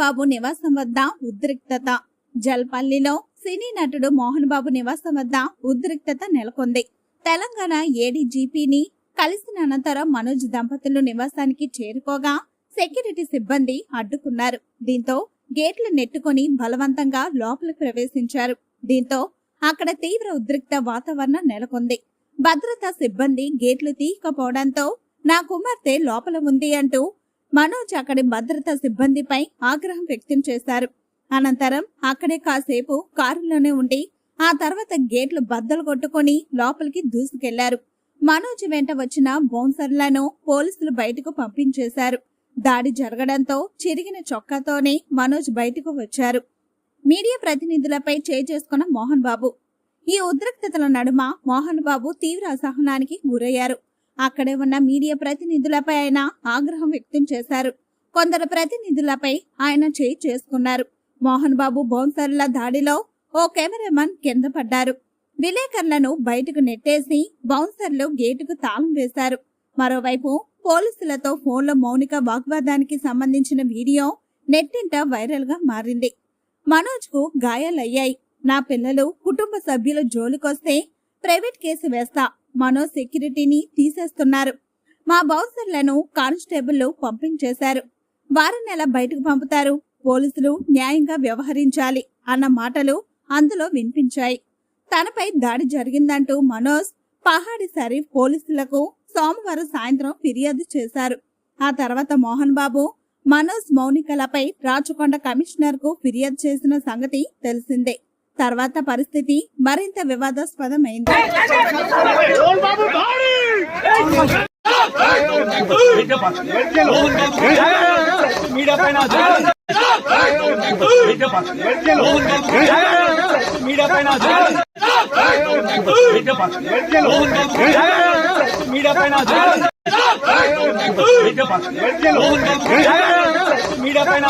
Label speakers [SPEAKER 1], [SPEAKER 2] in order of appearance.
[SPEAKER 1] బాబు నివాసం వద్ద ఉద్రిక్తత. జల్పల్లిలో సినీ నటుడు మోహన్ బాబు నివాసం వద్ద ఉద్రిక్తత నెలకొంది. తెలంగాణ ఏడీజీపీని కలిసిన అనంతరం మనోజ్ దంపతులు నివాసానికి చేరుకోగా సెక్యూరిటీ సిబ్బంది అడ్డుకున్నారు. దీంతో గేట్లు నెట్టుకొని బలవంతంగా లోపలికి ప్రవేశించారు. దీంతో అక్కడ తీవ్ర ఉద్రిక్త వాతావరణం నెలకొంది. భద్రతా సిబ్బంది గేట్లు తీయకపోవడంతో నా కుమార్తె లోపల ఉంది అంటూ మనోజ్ అక్కడి భద్రతా సిబ్బందిపై ఆగ్రహం వ్యక్తం చేశారు. అనంతరం అక్కడే కాసేపు కారులోనే ఉండి ఆ తర్వాత గేట్లు బద్దలు కొట్టుకొని లోపలికి దూసుకెళ్ళారు. మనోజ్ వెంట వచ్చిన బౌన్సర్లను పోలీసులు బయటకు పంపించేశారు. దాడి జరగడంతో చిరిగిన చొక్కాతోనే మనోజ్ బయటకు వచ్చారు. మీడియా ప్రతినిధులపై చేసుకున్న మోహన్ బాబు. ఈ ఉద్రిక్తతల నడుమ మోహన్ బాబు తీవ్ర అసహనానికి గురయ్యారు. అక్కడే ఉన్న మీడియా ప్రతినిధులపై ఆయన ఆగ్రహం వ్యక్తం చేశారు. కొందరు ప్రతినిధులపై ఆయన చేయి చేసుకున్నారు. మోహన్ బాబు బౌన్సర్ల దాడిలో ఓ కెమెరామన్ కింద పడ్డారు. విలేకరులను బయటకు నెట్టేసి బౌన్సర్లు గేటుకు తాళం వేశారు. మరోవైపు పోలీసులతో ఫోన్లో మౌనిక వాగ్వాదానికి సంబంధించిన వీడియో నెట్టింట వైరల్గా మారింది. మనోజ్కు గాయాలయ్యాయి. నా పిల్లలు కుటుంబ సభ్యుల జోలికొస్తే ప్రైవేట్ కేసు వేస్తా. మనోజ్ సెక్యూరిటీని తీసేస్తున్నారు. మా బౌన్సర్లను కానిస్టేబుల్ పంపించేశారు. వారి నెల బయటకు పంపుతారు? పోలీసులు న్యాయంగా వ్యవహరించాలి అన్న మాటలు అందులో వినిపించాయి. తనపై దాడి జరిగిందంటూ మనోజ్ పహాడి షరీఫ్ పోలీసులకు సోమవారం సాయంత్రం ఫిర్యాదు చేశారు. ఆ తర్వాత మోహన్ బాబు మనోజ్ మౌనికలపై రాచకొండ కమిషనర్కు ఫిర్యాదు చేసిన సంగతి తెలిసిందే. తర్వాత పరిస్థితి మరింత వివాదాస్పదమైంది.
[SPEAKER 2] మీడియా పైన మీడియా పైన